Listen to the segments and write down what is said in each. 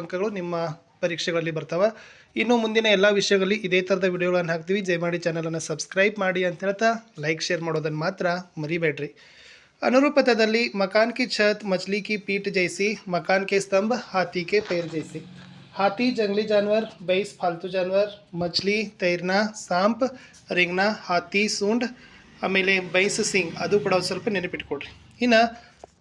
ಅಂಕಗಳು ನಿಮ್ಮ ಪರೀಕ್ಷೆಗಳಲ್ಲಿ ಬರ್ತಾವೆ. ಇನ್ನು ಮುಂದಿನ ಎಲ್ಲ ವಿಷಯಗಳಲ್ಲಿ ಇದೇ ಥರದ ವಿಡಿಯೋಗಳನ್ನು ಹಾಕ್ತೀವಿ. ಜಯಮಾಡಿ ಚಾನಲನ್ನು ಸಬ್ಸ್ಕ್ರೈಬ್ ಮಾಡಿ ಅಂತ ಹೇಳ್ತಾ ಲೈಕ್, ಶೇರ್ ಮಾಡೋದನ್ನು ಮಾತ್ರ ಮರಿಬೇಡ್ರಿ. ಅನುರೂಪತದಲ್ಲಿ ಮಕಾನ್ ಕಿ ಛತ್, ಮಚ್ಲಿ ಕಿ ಪೀಠ ಜಯಿಸಿ ಮಕಾನ್ ಕೆ ಸ್ತಂಭ, ಹಾತಿ ಕೆ ಪೇರ್ ಜಯಿಸಿ ಹಾತಿ, ಜಂಗ್ಲಿ ಜಾನ್ವರ್, ಬೈಸ್ ಫಾಲ್ತು ಜಾನ್ವರ್, ಮಚ್ಲಿ, ತೈರ್ನ, ಸಾಂಪ್, ರಿಂಗ್ನ, ಹಾತಿ, ಸೂಂಡ್, ಆಮೇಲೆ ಬೈಸ್ ಸಿಂಗ್, ಅದು ಕೂಡ ಸ್ವಲ್ಪ ನೆನಪಿಟ್ಕೊಡ್ರಿ ಇನ್ನು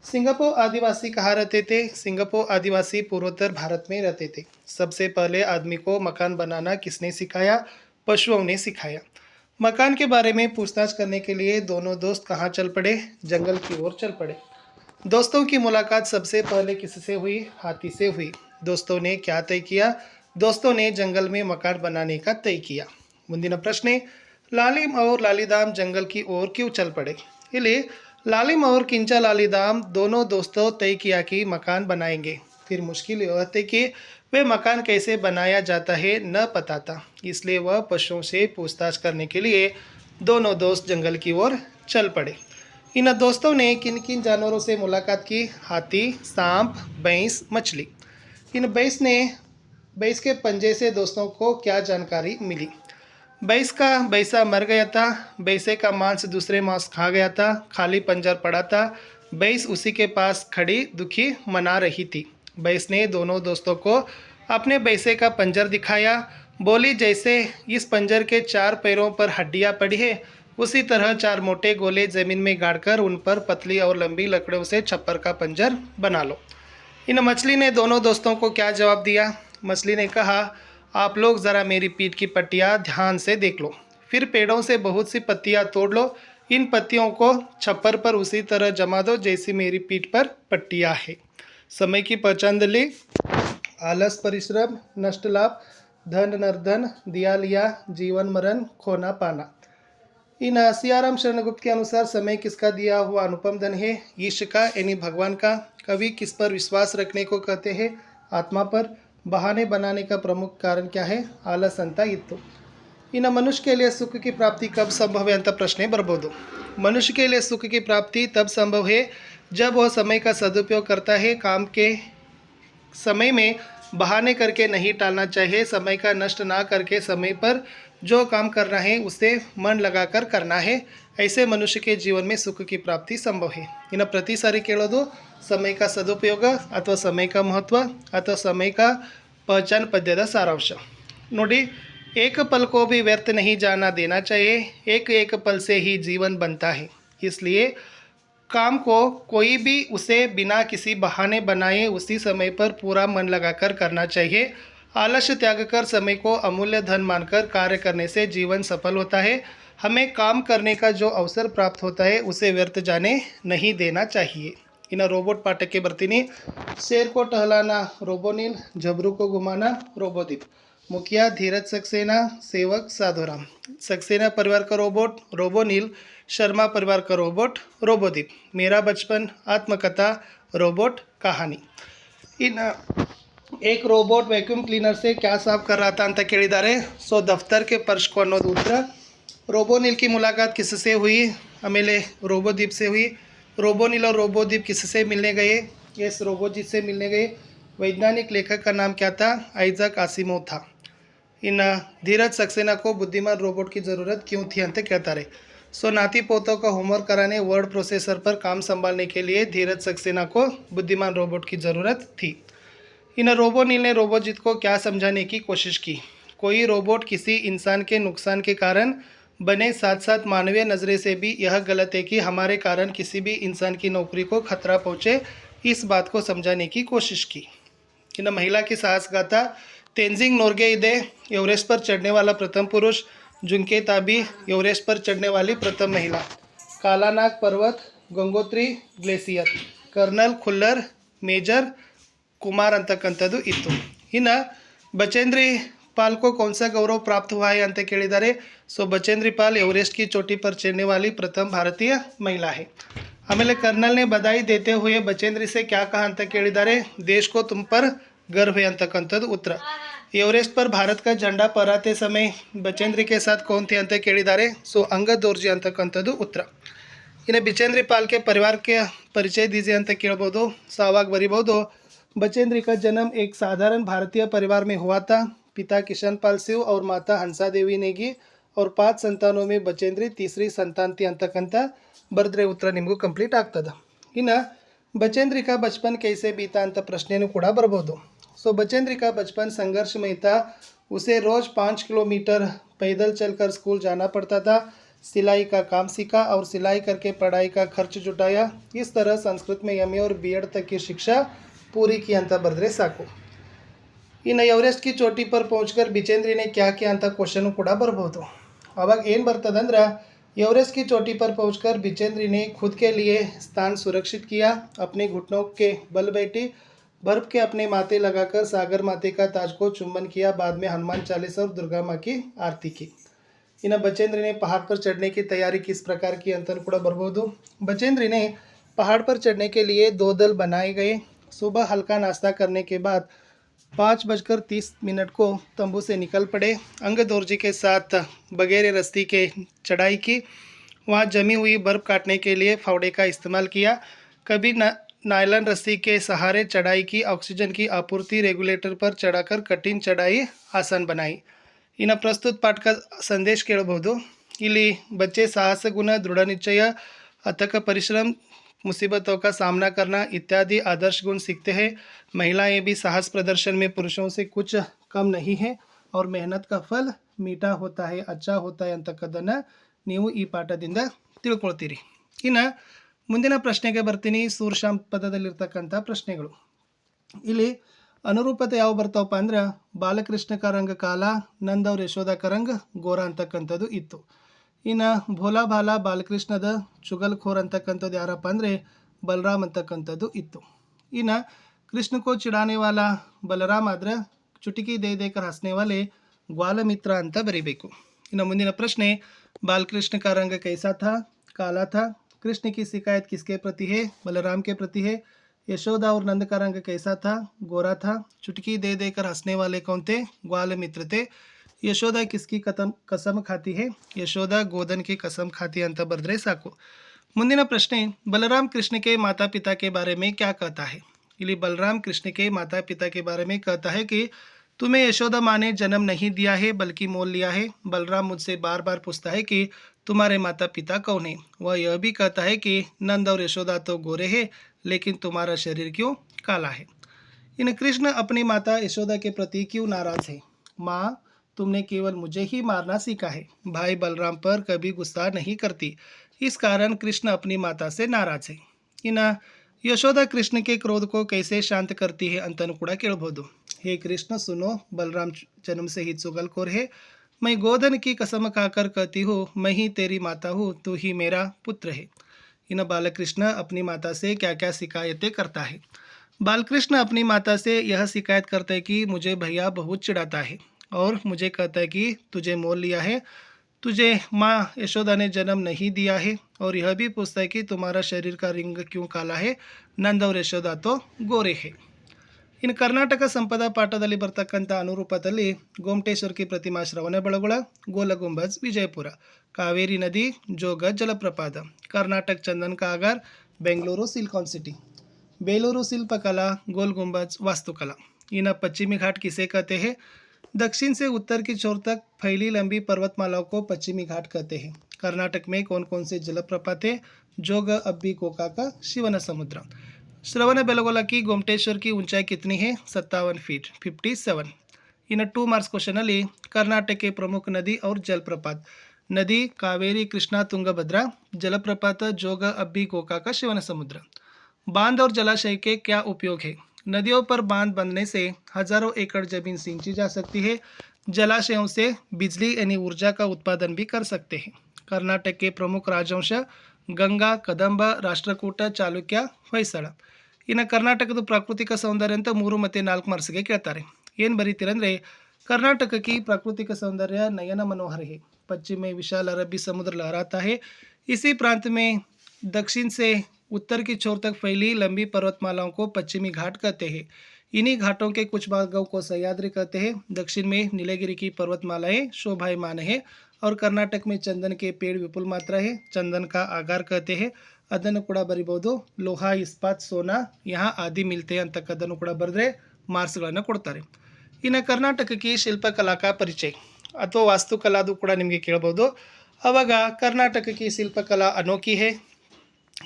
सिंगापुर आदिवासी कहाँ रहते थे सिंगापुर आदिवासी पूर्वोत्तर भारत में रहते थे सबसे पहले आदमी को मकान बनाना किसने सिखाया पशुओं ने सिखाया मकान के बारे में पूछताछ करने के लिए दोनों दोस्त कहाँ चल पड़े जंगल की ओर चल पड़े दोस्तों की मुलाकात सबसे पहले किससे हुई हाथी से हुई दोस्तों ने क्या तय किया दोस्तों ने जंगल में मकान बनाने का तय किया ಮುಂದಿನ ಪ್ರಶ್ನೆ लालिम और लालीदाम जंगल की ओर क्यों चल पड़े ಇಲ್ಲಿ लालिम और किंचा लालीदाम दोनों दोस्तों तय किया कि मकान बनाएँगे। फिर मुश्किल यह थी कि वे मकान कैसे बनाया जाता है, न पता था। इसलिए वह पशुओं से पूछताछ करने के लिए दोनों दोस्त जंगल की ओर चल पड़े। इन दोस्तों ने किन किन जानवरों से मुलाकात की? हाथी, सांप, भैंस, मछली। इन भैंस ने, भैंस के पंजे से दोस्तों को क्या जानकारी मिली? भैंस का बैसा मर गया था बैसे का मांस दूसरे मांस खा गया था, खाली पंजर पड़ा था। बैस उसी के पास खड़ी दुखी मना रही थी। बैस ने दोनों दोस्तों को अपने भैंसे का पंजर दिखाया। बोली, जैसे इस पंजर के चार पैरों पर हड्डियाँ पड़ी है, उसी तरह चार मोटे गोले ज़मीन में गाड़कर उन पर पतली और लंबी लकड़ों से छप्पर का पंजर बना लो। इन मछली ने दोनों दोस्तों को क्या जवाब दिया? मछली ने कहा आप लोग ज़रा मेरी पीठ की पट्टियाँ ध्यान से देख लो। फिर पेड़ों से बहुत सी पत्तियाँ तोड़ लो। इन पत्तियों को छप्पर पर उसी तरह जमा दो जैसी मेरी पीठ पर पट्टियाँ है। समय की पहचान दिली आलस, परिश्रम नष्ट लाभ धन, नर्धन दिया लिया जीवन, मरण, खोना, पाना। इन सियाराम शरणगुप्त के अनुसार समय किसका दिया हुआ अनुपम धन है? ईश का, यानी भगवान का। कवि किस पर विश्वास रखने को कहते हैं? आत्मा पर। बहाने बनाने का प्रमुख कारण क्या है आलस ಅಂತ ಇತ್ತು ಇನ್ನು मनुष्य के लिए सुख की प्राप्ति कब संभव है ಅಂತ ಪ್ರಶ್ನೆ ಬರ್ಬೋದು मनुष्य के लिए सुख की प्राप्ति तब संभव है जब वह समय का सदुपयोग करता है काम के समय में बहाने करके नहीं टालना चाहिए समय का नष्ट ना करके समय पर जो काम करना है उसे मन लगाकर करना है ऐसे मनुष्य के जीवन में सुख की प्राप्ति संभव है। इन प्रति सारी केಳोदू समय का सदुपयोग अथवा समय का महत्व अथवा समय का पहचान पद्यद सारांश। नोड़ी, एक पल को भी व्यर्थ नहीं जाना देना चाहिए। एक एक पल से ही जीवन बनता है। इसलिए काम को कोई भी उसे बिना किसी बहाने बनाए उसी समय पर पूरा मन लगाकर करना चाहिए। आलस्य त्याग कर समय को अमूल्य धन मानकर कार्य करने से जीवन सफल होता है। हमें काम करने का जो अवसर प्राप्त होता है, उसे व्यर्थ जाने नहीं देना चाहिए। इन रोबोट पाठक के बर्तिनी शेर को टहलाना रोबोनील झबरू को घुमाना रोबोदीप मुखिया धीरज सक्सेना, सेवक साधुराम। सक्सेना परिवार का रोबोट रोबोनील शर्मा परिवार का रोबोट रोबोदीप मेरा बचपन, आत्मकथा, रोबोट कहानी। इन एक रोबोट वैक्यूम क्लीनर से क्या साफ़ कर रहा था अंत केड़ीदारे सो दफ्तर के पर्श को उतरा। रोबोनिल की मुलाकात किससे हुई? अमेले, रोबोद्वीप से हुई। रोबोनिल और रोबोद्वीप किससे मिलने गए? यस रोबोजीत से मिलने गए। वैज्ञानिक लेखक का नाम क्या था? आइजक आसिमो था। इन धीरज सक्सेना को बुद्धिमान रोबोट की ज़रूरत क्यों थी? अंत कहता रहे सो, नाती पोतों का होमवर्क कराने वर्ड प्रोसेसर पर काम संभालने के लिए धीरज सक्सेना को बुद्धिमान रोबोट की ज़रूरत थी। इन रोबोनील ने रोबोजीत को क्या समझाने की कोशिश की? कोई रोबोट किसी इंसान के नुकसान के कारण बने साथ साथ मानवीय नज़रे से भी यह गलत है कि हमारे कारण किसी भी इंसान की नौकरी को खतरा पहुँचे, इस बात को समझाने की कोशिश की। इन महिला की साहस गाथा तेंजिंग नोर्गे दे, एवरेस्ट पर चढ़ने वाला प्रथम पुरुष, जुनके ताबी, एवरेस्ट पर चढ़ने वाली प्रथम महिला। कालानाग पर्वत, Gangotri, glacier. Colonel Khullar, major Kumar अंतकंतु इतु इन बचेंद्री पाल को कौन सा गौरव प्राप्त हुआ है ಅಂತ ಕೇಳಿದ್ದಾರೆ ಸೊ बचेंद्री पाल एवरेस्ट की चोटी पर चढ़ने वाली प्रथम भारतीय महिला है ಆಮೇಲೆ ಕರ್ನಲ್ನೇ ಬಧಾಯಿ ದೇತೆ ಹುಯೆ ಬಚೇಂದ್ರಿ ಸೆ ಕ್ಯಾ ಕಹಾ ಅಂತ ಕೇಳಿದ್ದಾರೆ ದೇಶ್ ಕೋ ತುಮ್ ಪರ್ गर्व है ಅಂತಕ್ಕಂಥದ್ದು ಉತ್ತರ एवरेस्ट पर भारत का झंडा फहराते समय बचेंद्री के साथ कौन थे ಅಂತ ಕೇಳಿದ್ದಾರೆ ಸೊ ಅಂಗದ್ ದೋರ್ಜಿ ಅಂತಕ್ಕಂಥದ್ದು ಉತ್ತರ ಇನ್ನು ಬಿಚೇಂದ್ರಿ ಪಾಲ್ಕೆ ಪರಿವಾರಕ್ಕೆ ಪರಿಚಯ ದೀಜೆ ಅಂತ ಕೇಳ್ಬೋದು ಸೊ ಅವಾಗ ಬರಿಬೋದು बचेंद्र का जन्म एक साधारण भारतीय परिवार में हुआ था पिता किशन पाल शिव और माता हंसा देवी नेगी और पांच ಸಂತಾನೋ में ಬಚೇಂದ್ರಿ ತೀಸರಿ ಸಂತಾಂತಿ ಅಂತಕ್ಕಂಥ ಬರೆದ್ರೆ ಉತ್ತರ ನಿಮಗೂ ಕಂಪ್ಲೀಟ್ ಆಗ್ತದೆ ಇನ್ನು ಬಚೇಂದ್ರಿಕಾ ಬಚಪನ್ ಕೈಸೆ ಬೀತಾ ಅಂತ ಪ್ರಶ್ನೆನೂ ಕೂಡ ಬರ್ಬೋದು ಸೊ बचेंद्रिका बचपन संघर्षमय था उसे रोज़ पाँच किलोमीटर पैदल चलकर स्कूल जाना पड़ता था सिलाई का काम सीखा और सिलाई करके पढ़ाई का खर्च जुटाया इस तरह संस्कृत में एम और बी तक की शिक्षा पूरी की ಅಂತ ಬರೆದ್ರೆ ಸಾಕು ಇನ್ನು ಎವರೆಸ್ಟ್ ಕಿ ಚೋಟಿ ಪರ್ ಪಹಂಚ್ಕರ್ ಬಿಚೇಂದ್ರಿನೇ ಕ್ಯಾಕೆ ಅಂತ ಕ್ವಶನು ಕೂಡ ಬರ್ಬೋದು. ಅವಾಗ ಏನು ಬರ್ತದಂದ್ರೆ एवरेस्ट की चोटी पर पहुंचकर बिचेंद्री ने खुद के लिए स्थान सुरक्षित किया अपने घुटनों के बल बैठी बर्फ़ के अपने माथे लगाकर सागर माते का ताज को चुंबन किया बाद में हनुमान चालीसा और दुर्गा माँ की आरती की इन बचेंद्र ने पहाड़ पर चढ़ने की तैयारी किस प्रकार की अंतर कूड़ा बरबोधो बचेंद्र ने पहाड़ पर चढ़ने के लिए दो दल बनाए गए सुबह हल्का नाश्ता करने के बाद पाँच बजकर तीस मिनट को तंबू से निकल पड़े अंग दोर्जी के साथ बगैर रस्ती के चढ़ाई की वहाँ जमी हुई बर्फ़ काटने के लिए फावड़े का इस्तेमाल किया कभी न नायलॉन रस्सी के सहारे चढ़ाई की ऑक्सीजन की आपूर्ति रेगुलेटर पर चढ़ाकर कठिन चढ़ाई आसान बनाई ಇನ್ನು ಪ್ರಸ್ತುತ ಪಾಠಕ ಸಂದೇಶ ಕೇಳಬಹುದು ಇಲ್ಲಿ बच्चे साहस गुण दृढ़ निश्चय अथक परिश्रम मुसीबतों का सामना करना इत्यादि आदर्श गुण सीखते हैं महिलाएं भी साहस प्रदर्शन में पुरुषों से कुछ कम नहीं है और मेहनत का फल मीठा होता है अच्छा होता है ಅಂತಕ್ಕದ್ದನ್ನು ನೀವು ಈ ಪಾಠದಿಂದ ತಿಳ್ಕೊಳ್ತೀರಿ ಇನ್ನು ಮುಂದಿನ ಪ್ರಶ್ನೆಗೆ ಬರ್ತೀನಿ ಸೂರ್ಶಾಮ್ ಪದದಲ್ಲಿರ್ತಕ್ಕಂಥ ಪ್ರಶ್ನೆಗಳು ಇಲ್ಲಿ ಅನುರೂಪತೆ ಯಾವ ಬರ್ತಾವಪ್ಪ ಅಂದ್ರೆ ಬಾಲಕೃಷ್ಣ ಕರಂಗ ಕಾಲ ನಂದ್ ಅವ್ರ ಯಶೋಧ ಕರಂಗ್ ಗೋರ ಅಂತಕ್ಕಂಥದ್ದು ಇತ್ತು ಇನ್ನು ಭೋಲಾ ಭಾಲ ಬಾಲಕೃಷ್ಣದ ಚುಗಲ್ಖೋರ್ ಅಂತಕ್ಕಂಥದ್ದು ಯಾರಪ್ಪ ಅಂದರೆ ಬಲರಾಮ್ ಅಂತಕ್ಕಂಥದ್ದು ಇತ್ತು ಇನ್ನು ಕೃಷ್ಣ ಕೋ ಚಿಡಾನೆ ವಾಲ ಬಲರಾಮ್ ಆದ್ರೆ ಚುಟುಕಿ ದೇ ದೇಕರ್ ಹಸ್ನೆ ವಾಲೆ ಗ್ವಾಲಮಿತ್ರ ಅಂತ ಬರೀಬೇಕು ಇನ್ನು ಮುಂದಿನ ಪ್ರಶ್ನೆ बालकृष्ण का रंग कैसा था काला था कृष्ण की शिकायत किसके प्रति है बलराम के प्रति है यशोदा और नंद का रंग कैसा था गोरा था चुटकी दे देकर हंसने वाले कौन थे ग्वाल मित्र थे ಯಶೋಧ ಕಿಸ್ಕಿ ಕತಮ್ ಕಸಮ್ ಖಾತಿ ಹೇ ಯಶೋಧ ಗೋಧನ್ की कसम खाती ಅಂತ ಬರೆದ್ರೆ ಸಾಕು ಮುಂದಿನ ಪ್ರಶ್ನೆ ಬಲರಾಮ್ कृष्ण के माता पिता के बारे में क्या कहता है ಇಲ್ಲಿ बलराम कृष्ण के माता पिता के बारे में कहता है कि तुम्हें यशोदा माँ ने जन्म नहीं दिया है बल्कि मोल लिया है बलराम मुझसे बार बार पूछता है कि तुम्हारे माता पिता कौन है वह यह भी कहता है कि नंद और यशोदा तो गोरे हैं लेकिन तुम्हारा शरीर क्यों काला है इन कृष्ण अपनी माता यशोदा के प्रति क्यों नाराज है माँ तुमने केवल मुझे ही मारना सीखा है। भाई बलराम पर कभी गुस्सा नहीं करती। इस कारण कृष्ण अपनी माता से नाराज़ है। इना, यशोदा कृष्ण के क्रोध को कैसे शांत करती है अंतनुकुड़ा केड़भोदो हे कृष्ण, सुनो, बलराम जन्म से ही चुगलखोर है। मैं गोधन की कसम खाकर कहती हूँ, मैं ही तेरी माता हूँ, तू ही मेरा पुत्र है। इन, बालकृष्ण अपनी माता से क्या क्या शिकायतें करता है? बालकृष्ण अपनी माता से यह शिकायत करते कि मुझे भैया बहुत चिढ़ाता है। और मुझे कहता है कि तुझे मोल लिया है तुझे माँ यशोदा ने जन्म नहीं दिया है और यह भी पूछता है कि तुम्हारा शरीर का रिंग क्यों काला है नंद और यशोदा तो गोरे है ಇನ್ನು ಕರ್ನಾಟಕ ಸಂಪದ ಪಾಠದಲ್ಲಿ ಬರ್ತಕ್ಕಂಥ ಅನುರೂಪದಲ್ಲಿ ಗೋಮಟೇಶ್ವರ್ಕಿ ಪ್ರತಿಮಾ ಶ್ರವಣಬೆಳಗೊಳ ಗೋಲ ಗುಂಬಜ್ ವಿಜಯಪುರ ಕಾವೇರಿ ನದಿ ಜೋಗ ಜಲಪ್ರಪಾತ ಕರ್ನಾಟಕ ಚಂದನ್ ಕಾಗಾರ್ ಬೆಂಗಳೂರು ಸಿಲಿಕಾನ್ सिटी बेलूरू शिल्पकला गोल गुंबज वास्तुकला इन्हें पश्चिमी घाट किसे कहते हैं दक्षिण से उत्तर की छोर तक फैली लंबी पर्वतमालाओं को पश्चिमी घाट कहते हैं कर्नाटक में कौन कौन से जलप्रपात है जोग अब्बी कोका का शिवन समुद्र श्रवण बेलगोला की गोमटेश्वर की ऊंचाई कितनी है सत्तावन feet fifty seven in two marks question ಅಲ್ಲಿ ಕರ್ನಾಟಕ के प्रमुख नदी और जलप्रपात नदी कावेरी कृष्णा ತುಂಗಭದ್ರಾ जलप्रपात जोग अब्बी गोका का शिवन समुद्र बांध और जलाशय के क्या उपयोग है नदियों पर बांध बनने से हजारों एकड़ जमीन सिंची जा सकती है जलाशयों से बिजली यानी ऊर्जा का उत्पादन भी कर सकते हैं कर्नाटक के प्रमुख राजवंश ಗಂಗಾ ಕದಂಬ ರಾಷ್ಟ್ರಕೂಟ ಚಾಲುಕ್ಯ ಹೊಯ್ಸಳ ಇನ್ನು ಕರ್ನಾಟಕದ ಪ್ರಾಕೃತಿಕ ಸೌಂದರ್ಯ ಅಂತ ಮೂರು ಮತ್ತು ನಾಲ್ಕು ಮಾರ್ಕ್ಸ್ಗೆ ಕೇಳ್ತಾರೆ ಏನು ಬರೀತೀರಂದರೆ कर्नाटक की प्राकृतिक सौंदर्य नयन मनोहर है पश्चिम में विशाल अरबी समुद्र लहराता है इसी प्रांत में दक्षिण से उत्तर की छोर तक फैली लंबी पर्वतमालाओं को पश्चिमी घाट कहते हैं इन्हीं घाटों के कुछ भागों को सह्याद्री कहते हैं दक्षिण में नीलगिरी की पर्वतमालाएं शोभायमान है और कर्नाटक में चंदन के पेड़ विपुल मात्रा है चंदन का आगार कहते हैं ಅದನ್ನು ಕೂಡ ಬರಿಬೋದು ಲೋಹ ಇಸ್ಪಾತ್ ಸೋನಾ ಯಹಾ ಆದಿ ಮಿಲ್ತೆ ಅಂತಕ್ಕದ್ದನ್ನು ಕೂಡ ಬರೆದ್ರೆ ಮಾರ್ಕ್ಸ್ಗಳನ್ನು ಕೊಡ್ತಾರೆ ಇನ್ನು ಕರ್ನಾಟಕಕ್ಕೆ ಶಿಲ್ಪಕಲಾಕ ಪರಿಚಯ ಅಥವಾ ವಾಸ್ತುಕಲಾದು ಕೂಡ ನಿಮಗೆ ಕೇಳ್ಬೋದು ಅವಾಗ ಕರ್ನಾಟಕಕ್ಕೆ ಶಿಲ್ಪಕಲಾ ಅನೋಖಿ ಹೇ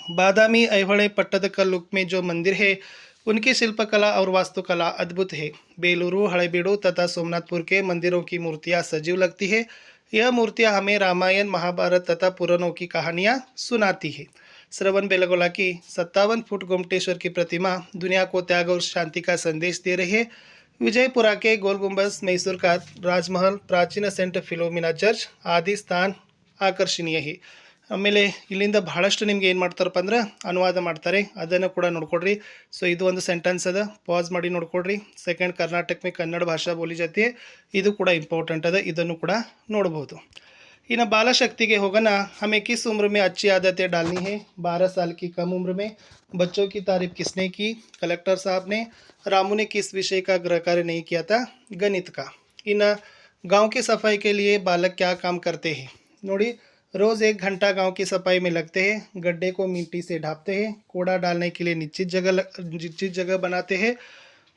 बादामी ऐहोड़े पट्टदकल में जो मंदिर है, उनकी शिल्पकला और वास्तुकला अद्भुत है। बेलुरु, हड़ेबीड़ू तथा सोमनाथपुर के मंदिरों की मूर्तियाँ सजीव लगती है। यह मूर्तियाँ हमें रामायण, महाभारत तथा पुराणों की कहानियाँ सुनाती है। श्रवण बेलगोला की सत्तावन फुट गोमटेश्वर की प्रतिमा दुनिया को त्याग और शांति का संदेश दे रही है। विजयपुरा के गोलगुम्बस मैसूर का राजमहल, प्राचीन सेंट फिलोमिना चर्च आदि स्थान आकर्षणीय है। ಆಮೇಲೆ ಇಲ್ಲಿಂದ ಭಾಳಷ್ಟು ನಿಮ್ಗೆ ಏನು ಮಾಡ್ತಾರಪ್ಪ ಅಂದ್ರೆ ಅನುವಾದ ಮಾಡ್ತಾರೆ. ಅದನ್ನು ಕೂಡ ನೋಡ್ಕೊಡ್ರಿ. ಸೊ ಇದು ಒಂದು ಸೆಂಟೆನ್ಸ್ ಅದ. ಪಾಸ್ ಮಾಡಿ ನೋಡ್ಕೊಡ್ರಿ. ಸೆಕೆಂಡ್ ಕರ್ನಾಟಕ ಮೇ ಕನ್ನಡ ಭಾಷಾ ಬೋಲಿ ಜಾತಿ, ಇದು ಕೂಡ ಇಂಪಾರ್ಟೆಂಟ್ ಅದ. ಇದನ್ನು ಕೂಡ ನೋಡ್ಬೋದು. ಇನ್ನು ಬಾಲಶಕ್ತಿಗೆ ಹೋಗೋಣ. ಹಮೆ ಕಿಸ್ ಉಮ್ರ ಮೇ ಅಚ್ಚಿ ಆದತೆ ಡಾಲ್ನಿ ಹೇ. ಬಾರ ಸಾಲ್ ಕಿ ಕಮ್ ಉಮ್ರ ಮೇ ಬಚ್ಚೋ ಕಿ ತಾರೀಫ್ ಕಿಸ್ನೆ ಕಿ. ಕಲೆಕ್ಟರ್ ಸಾಹಬ್ ರಾಮುನೆ ರಾಮು ನೆ ಕಿಸ್ ವಿಷಯ ಕಾ ಗೃಹ ಕಾರ್ಯ ನೀ ಕ್ಯಾತ. ತಾ ಗಣಿತ ಕಾ. ಇನ್ನು ಗಾಂವ್ ಕೆ ಸಫಾಯಿ ಕೆ ಬಾಲಕ್ ಕ್ಯಾ ಕಾಮ್ ಕರ್ತೆ ಹೇ. ನೋಡಿ रोज़ एक घंटा गाँव की सफ़ाई में लगते हैं, गड्ढे को मिट्टी से ढापते हैं, कूड़ा डालने के लिए निश्चित जगह निश्चित जगह बनाते हैं,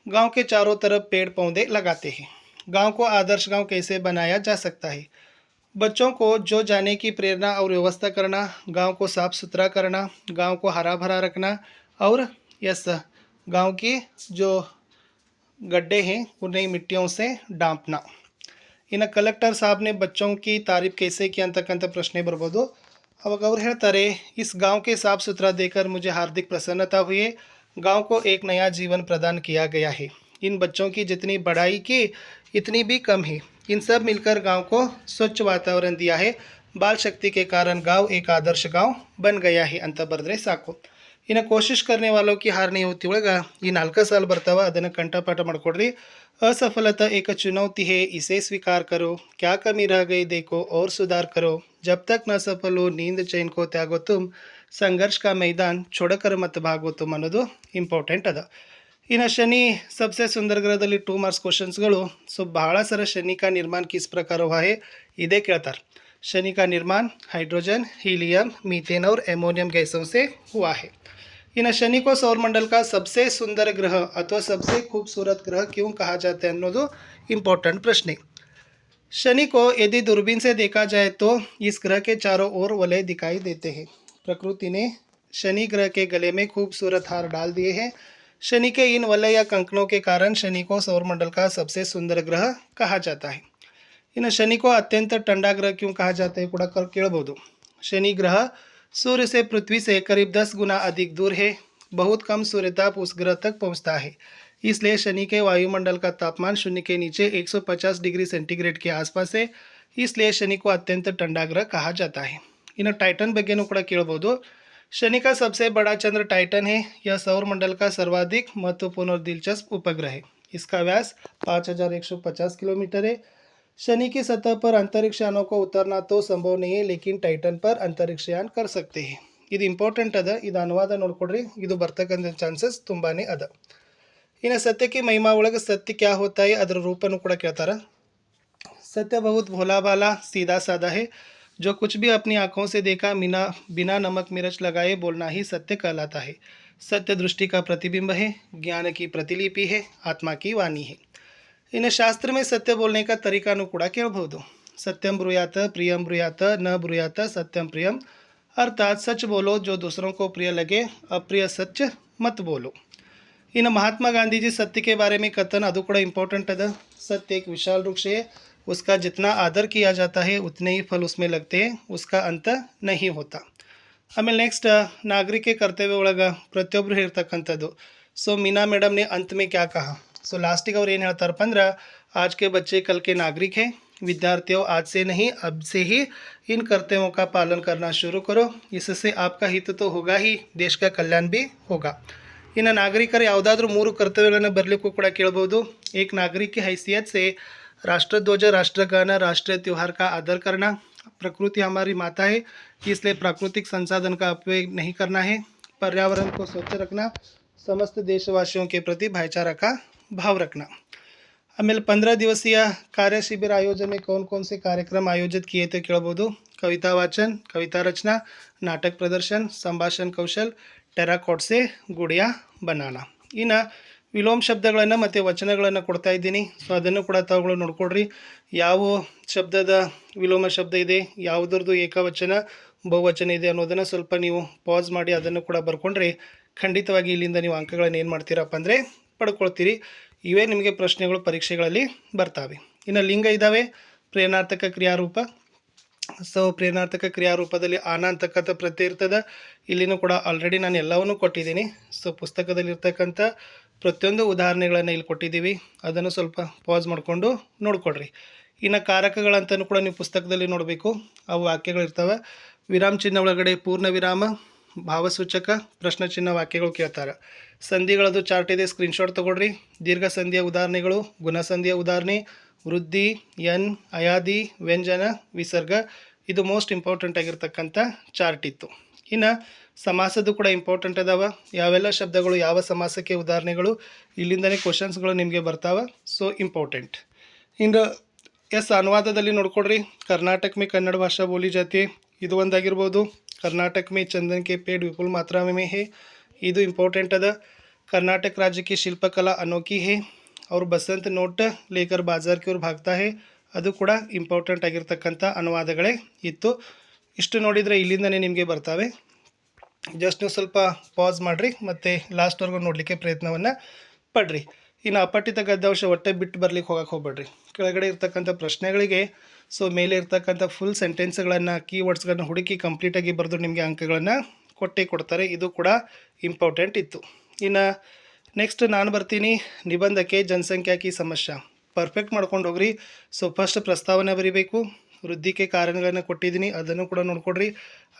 गाँव के चारों तरफ़ पेड़ पौधे लगाते हैं। गाँव को आदर्श गाँव कैसे बनाया जा सकता है? बच्चों को जो जाने की प्रेरणा और व्यवस्था करना, गाँव को साफ़ सुथरा करना, गाँव को हरा भरा रखना और यस, गाँव की जो गड्ढे हैं, उन्हें मिट्टियों से डांपना ಇನ್ನು ಕಲೆಕ್ಟರ್ ಸಾಬ್ನೆ ಬಚ್ಚೋं की तारीफ कैसे की ಅಂತಕ್ಕಂಥ ಪ್ರಶ್ನೆ ಬರ್ಬೋದು ಅವಾಗ ಅವ್ರು ಹೇಳ್ತಾರೆ इस गांव के साफ सुथरा देखकर मुझे हार्दिक प्रसन्नता हुई है गांव को एक नया जीवन प्रदान किया गया है इन बच्चों की जितनी बढ़ाई की इतनी भी कम है इन सब मिलकर गांव को स्वच्छ वातावरण दिया है बाल शक्ति के कारण गांव एक आदर्श गांव बन गया है ಅಂತ ಬರೆದ್ರೆ ಸಾಕು ಇನ್ನು ಕೋಶಿಶ್ ಕರ್ನೆ ವಾಲೋ ಕಿ ಹಾರ್ नहीं होती ಒಳಗೆ ಈ ನಾಲ್ಕು ಸಾಲು ಬರ್ತಾವ ಅದನ್ನು ಕಂಠಪಾಠ ಮಾಡ್ಕೊಡ್ರಿ असफलता एक चुनौती है इसे स्वीकार करो क्या कमी रह गई देखो और सुधार करो जब तक न सफल हो नींद चैन को त्यागो तुम संघर्ष का मैदान छोड़कर मत भागो तुम ಅನ್ನೋದು ಇಂಪಾರ್ಟೆಂಟ್ ಅದ ಇನ್ನು ಶನಿ ಸಬ್ಸೆ ಸುಂದರ ಗ್ರಹದಲ್ಲಿ ಟೂ ಮಾರ್ಕ್ಸ್ ಕ್ವಶನ್ಸ್ಗಳು ಸೊ ಬಹಳ ಸರ ಶನಿ का निर्माण किस प्रकार हुआ है ಇದೇ ಕೇಳ್ತಾರೆ शनि का निर्माण हाइड्रोजन, हीलियम, मीथेन और एमोनियम गैसों से हुआ है। इन शनि को सौरमंडल का सबसे सुंदर ग्रह अथवा सबसे खूबसूरत ग्रह क्यों कहा जाता है? दो इम्पोर्टेंट प्रश्न है। शनि को यदि दूरबीन से देखा जाए तो इस ग्रह के चारों ओर वलय दिखाई देते हैं। प्रकृति ने शनि ग्रह के गले में खूबसूरत हार डाल दिए हैं। शनि के इन वलय या कंकनों के कारण शनि को सौरमंडल का सबसे सुंदर ग्रह कहा जाता है। ಇನ್ನು शनि को अत्यंत ठंडा ग्रह क्यों कहा जाता है ಕೂಡ ಕ- ಕೇಳ್ಬೋದು शनि ग्रह सूर्य से पृथ्वी से करीब 10 गुना अधिक दूर है बहुत कम सूर्यताप उस ग्रह तक पहुंचता है इसलिए शनि के वायुमंडल का तापमान शून्य के नीचे 150 डिग्री सेंटीग्रेड के आसपास है इसलिए शनि को अत्यंत ठंडा ग्रह कहा जाता है ಇನ್ನು ಟೈಟನ್ ಬಗ್ಗೆನೂ ಕೂಡ ಕೇಳ್ಬೋದು शनि का सबसे बड़ा चंद्र टाइटन है यह सौर मंडल का सर्वाधिक महत्वपूर्ण और दिलचस्प उपग्रह है इसका व्यास 5150 किलोमीटर है शनि की सतह पर अंतरिक्ष यानों को उतरना तो संभव नहीं है लेकिन टाइटन पर अंतरिक्ष यान कर सकते हैं ಇದು ಇಂಪಾರ್ಟೆಂಟ್ ಅದ ಇದು ಅನುವಾದ ನೋಡ್ಕೊಡ್ರಿ ಇದು ಬರ್ತಕ್ಕಂಥ ಚಾನ್ಸಸ್ ತುಂಬಾನೇ ಅದ ಇನ್ನು ಸತ್ಯಕ್ಕೆ ಮಹಿಮಾ ಒಳಗೆ ಸತ್ಯ ಕ್ಯಾ ಹೋತಾ है ಅದರ ರೂಪನೂ ಕೂಡ ಕೇಳ್ತಾರ सत्य बहुत भोला भाला सीधा साधा है जो कुछ भी अपनी आंखों से देखा बिना बिना नमक मिर्च लगाए बोलना ही सत्य कहलाता है सत्य दृष्टि का प्रतिबिंब है ज्ञान की प्रतिलिपि है आत्मा की वाणी है इन्हें शास्त्र में सत्य बोलने का तरीका अनुकूड़ा क्यों भवदो सत्यम ब्रुयात, प्रियम ब्रुयात, न ब्रुयात, सत्यम प्रियम। अर्थात सच बोलो, जो दूसरों को प्रिय लगे, अप्रिय सच मत बोलो। इन महात्मा गांधी जी सत्य के बारे में कथन अदू कूड़ा इंपॉर्टेंट अद। सत्य एक विशाल वृक्ष है, उसका जितना आदर किया जाता है, उतने ही फल उसमें लगते हैं, उसका अंत नहीं होता। ಆಮೇಲೆ ನೆಕ್ಸ್ಟ್ ನಾಗರಿಕೆ ಕರ್ತವ್ಯ ಒಳಗೆ अंत दो। सो मीना मैडम ने अंत में क्या कहा? सो ಲಾಸ್ಟಿಗೆ ಅವ್ರು ಏನು ಹೇಳ್ತಾರಪ್ಪ आज के बच्चे कल के नागरिक हैं। विद्यार्थियों, आज से नहीं, अब से ही इन कर्तव्यों का पालन करना शुरू करो। इससे आपका हित तो होगा ही, देश का कल्याण भी होगा। ಇನ್ನು ನಾಗರಿಕರು ಯಾವುದಾದ್ರೂ कर्तव्य ಕರ್ತವ್ಯಗಳನ್ನು ಬರಲಿಕ್ಕೂ ಕೂಡ एक नागरिक की हैसियत से राष्ट्रध्वज राष्ट्र राष्ट्रगान राष्ट्रीय त्यौहार का आदर करना। प्रकृति हमारी माता है, इसलिए प्राकृतिक संसाधन का उपयोग नहीं करना है। पर्यावरण को स्वच्छ रखना, समस्त देशवासियों के प्रति भाईचारा का भाव रखना ಆಮೇಲೆ पंद्रह दिवसीय कार्य शिविर आयोजन में कौन कौन से कार्यक्रम आयोजित किए थे ಕೇಳ್ಬೋದು कविता वाचन कविता रचना ನಾಟಕ ಪ್ರದರ್ಶನ ಸಂಭಾಷಣ ಕೌಶಲ್ ಟೆರಾಕೋಟ್ಸೆ ಗುಡಿಯಾ ಬನಾನ ಇನ್ನು ವಿಲೋಮ ಶಬ್ದಗಳನ್ನು ಮತ್ತು ವಚನಗಳನ್ನು ಕೊಡ್ತಾ ಇದ್ದೀನಿ ಸೊ ಅದನ್ನು ಕೂಡ ತಾವುಗಳು ನೋಡ್ಕೊಡ್ರಿ ಯಾವ ಶಬ್ದದ ವಿಲೋಮ ಶಬ್ದ ಇದೆ ಯಾವುದ್ರದ್ದು ಏಕವಚನ ಬಹುವಚನ ಇದೆ ಅನ್ನೋದನ್ನು ಸ್ವಲ್ಪ ನೀವು ಪಾಸ್ ಮಾಡಿ ಅದನ್ನು ಕೂಡ ಬರ್ಕೊಂಡ್ರೆ ಖಂಡಿತವಾಗಿ ಇಲ್ಲಿಂದ ನೀವು ಅಂಕಗಳನ್ನು ಏನು ಮಾಡ್ತೀರಪ್ಪ ಅಂದರೆ ಪಡ್ಕೊಳ್ತೀರಿ. ಇವೇ ನಿಮಗೆ ಪ್ರಶ್ನೆಗಳು, ಪರೀಕ್ಷೆಗಳಲ್ಲಿ ಬರ್ತಾವೆ. ಇನ್ನು ಲಿಂಗ ಇದ್ದಾವೆ ಪ್ರೇರಣಾರ್ಥಕ ಕ್ರಿಯಾರೂಪ. ಸೊ ಪ್ರೇರಣಾರ್ಥಕ ಕ್ರಿಯಾರೂಪದಲ್ಲಿ ಆನ ಪ್ರತಿ ಇರ್ತದೆ. ಇಲ್ಲಿನೂ ಕೂಡ ಆಲ್ರೆಡಿ ನಾನು ಎಲ್ಲವನ್ನೂ ಕೊಟ್ಟಿದ್ದೀನಿ. ಸೊ ಪುಸ್ತಕದಲ್ಲಿರ್ತಕ್ಕಂಥ ಪ್ರತಿಯೊಂದು ಉದಾಹರಣೆಗಳನ್ನು ಇಲ್ಲಿ ಕೊಟ್ಟಿದ್ದೀವಿ. ಅದನ್ನು ಸ್ವಲ್ಪ ಪಾಸ್ ಮಾಡಿಕೊಂಡು ನೋಡ್ಕೊಡ್ರಿ ಇನ್ನು ಕಾರಕಗಳಂತಲೂ ಕೂಡ ನೀವು ಪುಸ್ತಕದಲ್ಲಿ ನೋಡಬೇಕು. ಅವು ವಾಕ್ಯಗಳಿರ್ತವೆ. ವಿರಾಮ ಚಿಹ್ನೆ ಒಳಗಡೆ ಪೂರ್ಣ ವಿರಾಮ. ಭಾವಸೂಚಕ ಪ್ರಶ್ನೆ ಚಿಹ್ನ ವಾಕ್ಯಗಳು ಕೇಳ್ತಾರೆ. ಸಂಧಿಗಳದು ಚಾರ್ಟ್ ಇದೆ, ಸ್ಕ್ರೀನ್ಶಾಟ್ ತೊಗೊಳ್ರಿ. ದೀರ್ಘ ಸಂಧಿಯ ಉದಾಹರಣೆಗಳು, ಗುಣಸಂಧಿಯ ಉದಾಹರಣೆ, ವೃದ್ಧಿ, ಎನ್, ಅಯಾದಿ, ವ್ಯಂಜನ, ವಿಸರ್ಗ. ಇದು ಮೋಸ್ಟ್ ಇಂಪಾರ್ಟೆಂಟ್ ಆಗಿರ್ತಕ್ಕಂಥ ಚಾರ್ಟ್ ಇತ್ತು. ಇನ್ನು ಸಮಾಸದ್ದು ಕೂಡ ಇಂಪಾರ್ಟೆಂಟ್ ಅದಾವ. ಯಾವೆಲ್ಲ ಶಬ್ದಗಳು, ಯಾವ ಸಮಾಸಕ್ಕೆ ಉದಾಹರಣೆಗಳು, ಇಲ್ಲಿಂದನೇ ಕ್ವಶನ್ಸ್ಗಳು ನಿಮಗೆ ಬರ್ತಾವ. ಸೊ ಇಂಪಾರ್ಟೆಂಟ್ ಇನ್ನು ಎಸ್ ಅನುವಾದದಲ್ಲಿ ನೋಡ್ಕೊಡ್ರಿ. ಕರ್ನಾಟಕ ಮೇ ಕನ್ನಡ ಭಾಷಾ ಬೋಲಿ ಜಾತಿ. ಇದು ಒಂದಾಗಿರ್ಬೋದು. ಕರ್ನಾಟಕ ಮೇ ಚಂದನ್ ಕೆ ಪೇಡ್ ವಿಪುಲ್ ಮಾತ್ರಾ ಮೇ ಹೇ ಇದು ಇಂಪಾರ್ಟೆಂಟ್ ಅದ कर्नाटक राज्य की शिल्पकला अनोखी है और बसंत note Laker bazaar Ki or ಭಾಗ್ತಾ ಹೇ ಅದು ಕೂಡ ಇಂಪಾರ್ಟೆಂಟ್ ಆಗಿರ್ತಕ್ಕಂಥ ಅನುವಾದಗಳೇ ಇತ್ತು ಇಷ್ಟು ನೋಡಿದರೆ ಇಲ್ಲಿಂದನೇ ನಿಮಗೆ ಬರ್ತಾವೆ ಜಸ್ಟ್ ನೀವು ಸ್ವಲ್ಪ ಪಾಸ್ ಮಾಡಿರಿ ಮತ್ತು ಲಾಸ್ಟ್ವರೆಗೂ ನೋಡಲಿಕ್ಕೆ ಪ್ರಯತ್ನವನ್ನು ಪಡ್ರಿ ಇನ್ನು ಅಪಠಿತ ಗದ್ದಾಂಶ ಹೊಟ್ಟೆ ಬಿಟ್ಟು ಬರ್ಲಿಕ್ಕೆ ಹೋಗಕ್ಕೆ ಹೋಗ್ಬೇಡ್ರಿ ಕೆಳಗಡೆ ಇರ್ತಕ್ಕಂಥ ಪ್ರಶ್ನೆಗಳಿಗೆ ಸೊ ಮೇಲೆ ಇರ್ತಕ್ಕಂಥ ಫುಲ್ ಸೆಂಟೆನ್ಸ್ಗಳನ್ನು ಕೀವರ್ಡ್ಸ್ಗಳನ್ನು ಹುಡುಕಿ ಕಂಪ್ಲೀಟಾಗಿ ಬರೆದು ನಿಮಗೆ ಅಂಕಗಳನ್ನು ಕೊಟ್ಟೇ ಕೊಡ್ತಾರೆ. ಇದು ಕೂಡ ಇಂಪಾರ್ಟೆಂಟ್ ಇತ್ತು. ಇನ್ನು ನೆಕ್ಸ್ಟ್ ನಾನು ಬರ್ತೀನಿ. ನಿಬಂಧಕ್ಕೆ ಜನಸಂಖ್ಯಾಕಿ ಸಮಸ್ಯೆ. ಪರ್ಫೆಕ್ಟ್ ಮಾಡ್ಕೊಂಡು ಹೋಗ್ರಿ. ಸೊ ಫಸ್ಟ್ ಪ್ರಸ್ತಾವನೆ ಬರೀಬೇಕು. ವೃದ್ಧಿಗೆ ಕಾರಣಗಳನ್ನು ಕೊಟ್ಟಿದ್ದೀನಿ. ಅದನ್ನು ಕೂಡ ನೋಡ್ಕೊಡ್ರಿ.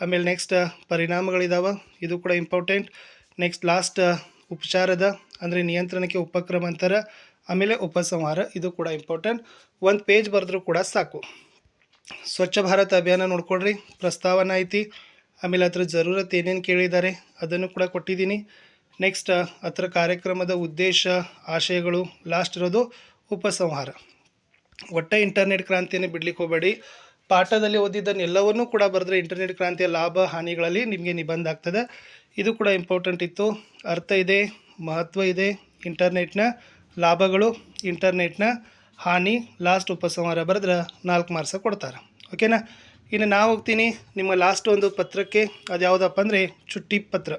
ಆಮೇಲೆ ನೆಕ್ಸ್ಟ್ ಪರಿಣಾಮಗಳಿದಾವೆ. ಇದು ಕೂಡ ಇಂಪಾರ್ಟೆಂಟ್ ನೆಕ್ಸ್ಟ್ ಲಾಸ್ಟ್ ಉಪಚಾರದ, ಅಂದರೆ ನಿಯಂತ್ರಣಕ್ಕೆ ಉಪಕ್ರಮ ಅಂತಾರೆ. ಆಮೇಲೆ ಉಪಸಂಹಾರ, ಇದು ಕೂಡ ಇಂಪಾರ್ಟೆಂಟ್ ಒಂದು ಪೇಜ್ ಬರೆದ್ರೂ ಕೂಡ ಸಾಕು. ಸ್ವಚ್ಛ ಭಾರತ್ ಅಭಿಯಾನ ನೋಡ್ಕೊಳ್ರಿ, ಪ್ರಸ್ತಾವನೆ ಐತಿ. ಆಮೇಲೆ ಅದ್ರ ಜರೂರತ್ ಏನೇನು ಕೇಳಿದ್ದಾರೆ ಅದನ್ನು ಕೂಡ ಕೊಟ್ಟಿದ್ದೀನಿ. ನೆಕ್ಸ್ಟ್ ಅದರ ಕಾರ್ಯಕ್ರಮದ ಉದ್ದೇಶ, ಆಶಯಗಳು ಲಾಸ್ಟ್ ಇರೋದು ಉಪಸಂಹಾರ. ಒಟ್ಟೆ ಇಂಟರ್ನೆಟ್ ಕ್ರಾಂತಿಯನ್ನು ಬಿಡ್ಲಿಕ್ಕೆ ಹೋಗಬೇಡಿ. ಪಾಠದಲ್ಲಿ ಓದಿದ್ದನ್ನು ಎಲ್ಲವನ್ನೂ ಕೂಡ ಬರೆದ್ರೆ ಇಂಟರ್ನೆಟ್ ಕ್ರಾಂತಿಯ ಲಾಭ, ಹಾನಿಗಳಲ್ಲಿ ನಿಮಗೆ ನಿಬಂಧ ಆಗ್ತದೆ. ಇದು ಕೂಡ ಇಂಪಾರ್ಟೆಂಟ್ ಇತ್ತು. ಅರ್ಥ ಇದೆ, ಮಹತ್ವ ಇದೆ ಇಂಟರ್ನೆಟ್ನ ಲಾಭಗಳು ಇಂಟರ್ನೆಟ್ನ ಹಾನಿ ಲಾಸ್ಟ್ ಉಪಸಂಹಾರ ಬರೆದ್ರೆ ನಾಲ್ಕು ಮಾರ್ಕ್ಸ ಕೊಡ್ತಾರೆ. ಓಕೆನಾ ಇನ್ನು ನಾವು ಹೋಗ್ತೀನಿ, ನಿಮ್ಮ ಲಾಸ್ಟ್ ಒಂದು ಪತ್ರಕ್ಕೆ, ಅದು ಯಾವುದಪ್ಪ ಅಂದರೆ ಚುಟ್ಟಿ ಪತ್ರ.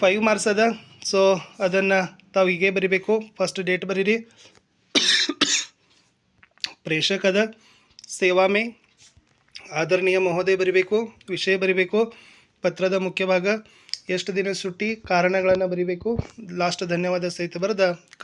ಫೈವ್ ಮಾರ್ಕ್ಸ್ ಅದ ಸೊ ಅದನ್ನು ತಾವು ಹೀಗೆ ಬರಿಬೇಕು. ಫಸ್ಟ್ ಡೇಟ್ ಬರೀರಿ. ಪ್ರೇಷಕದ ಅದ, ಸೇವಾ ಮೇ, ಆದರಣೀಯ ಮಹೋದಯ ಬರಿಬೇಕು, ವಿಷಯ ಬರಿಬೇಕು. ಪತ್ರದ ಮುಖ್ಯ ಭಾಗ ಎಷ್ಟು ದಿನ ಸುಟ್ಟಿ ಕಾರಣಗಳನ್ನು ಬರಿಬೇಕು. ಲಾಸ್ಟ್ ಧನ್ಯವಾದ ಸಹಿತ ಬರೆದ